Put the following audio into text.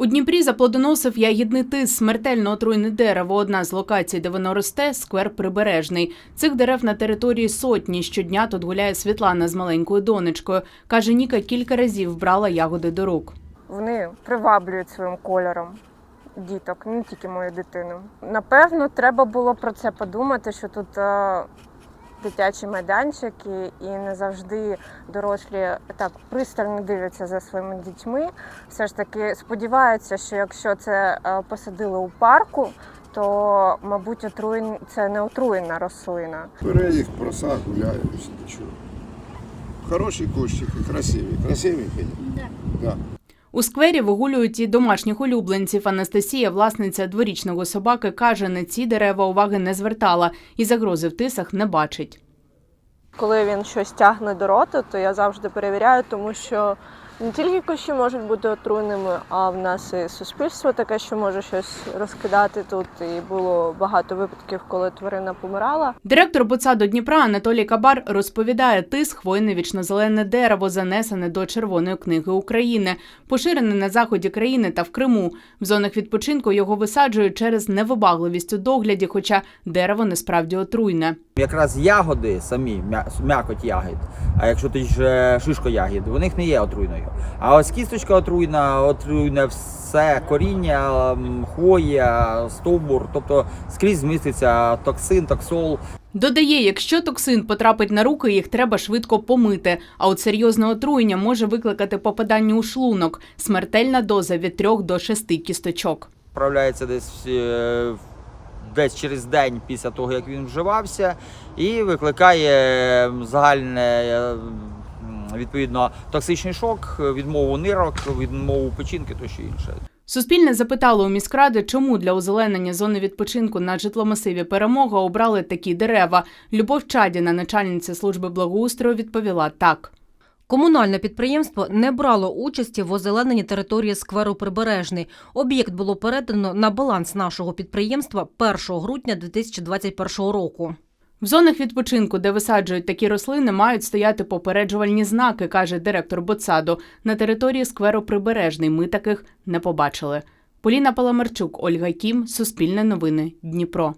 У Дніпрі заплодоносив ягідний тис, смертельно отруйне дерево. Одна з локацій, де воно росте, сквер прибережний. Цих дерев на території сотні. Щодня тут гуляє Світлана з маленькою донечкою. Каже, Ніка кілька разів брала ягоди до рук. Вони приваблюють своїм кольором діток, не тільки мою дитину. Напевно, треба було про це подумати, що тут е, дитячі майданчики і не завжди дорослі так пристально дивляться за своїми дітьми. Все ж таки сподіваються, що якщо це е, посадили у парку, то, мабуть, отруєн... це не отруєна рослина. Бере їх, проса, гуляє, все нічого. Хороші кущики, красиві. Красиві, Федя? Так. Да. У сквері вигулюють і домашніх улюбленців. Анастасія, власниця дворічного собаки, каже, на ці дерева уваги не звертала і загрози в тисах не бачить. Коли він щось тягне до рота, то я завжди перевіряю, тому що не тільки кущі можуть бути отруйними, а в нас і суспільство таке, що може щось розкидати тут. І було багато випадків, коли тварина помирала. Директор Боцаду Дніпра Анатолій Кабар розповідає, тис хвойне вічнозелене дерево занесене до Червоної книги України, поширене на заході країни та в Криму. В зонах відпочинку його висаджують через невибагливість у догляді, хоча дерево насправді отруйне. Якраз ягоди самі, м'якоть ягід, а якщо ти ж шишко ягід, у них не є отруйною. А ось кісточка отруйна, отруйне все коріння, хвоя, стовбур, тобто скрізь зміститься токсин, токсол. Додає, якщо токсин потрапить на руки, їх треба швидко помити. А от серйозне отруєння може викликати попадання у шлунок, смертельна доза від 3 до 6 кісточок. Вправляється десь, е, десь через день після того, як він вживався, і викликає загальне. е, Відповідно, токсичний шок, відмову нирок, відмову печінки тощо інше. Суспільне запитало у міськради, чому для озеленення зони відпочинку на житломасиві перемога обрали такі дерева. Любов Чадіна, начальниця служби благоустрою, відповіла так. Комунальне підприємство не брало участі в озелененні території скверу Прибережний. Об'єкт було передано на баланс нашого підприємства 1 грудня 2021 року. В зонах відпочинку, де висаджують такі рослини, мають стояти попереджувальні знаки, каже директор Боцаду. На території скверу Прибережний ми таких не побачили. Поліна Паламарчук, Ольга Кім, Суспільне новини, Дніпро.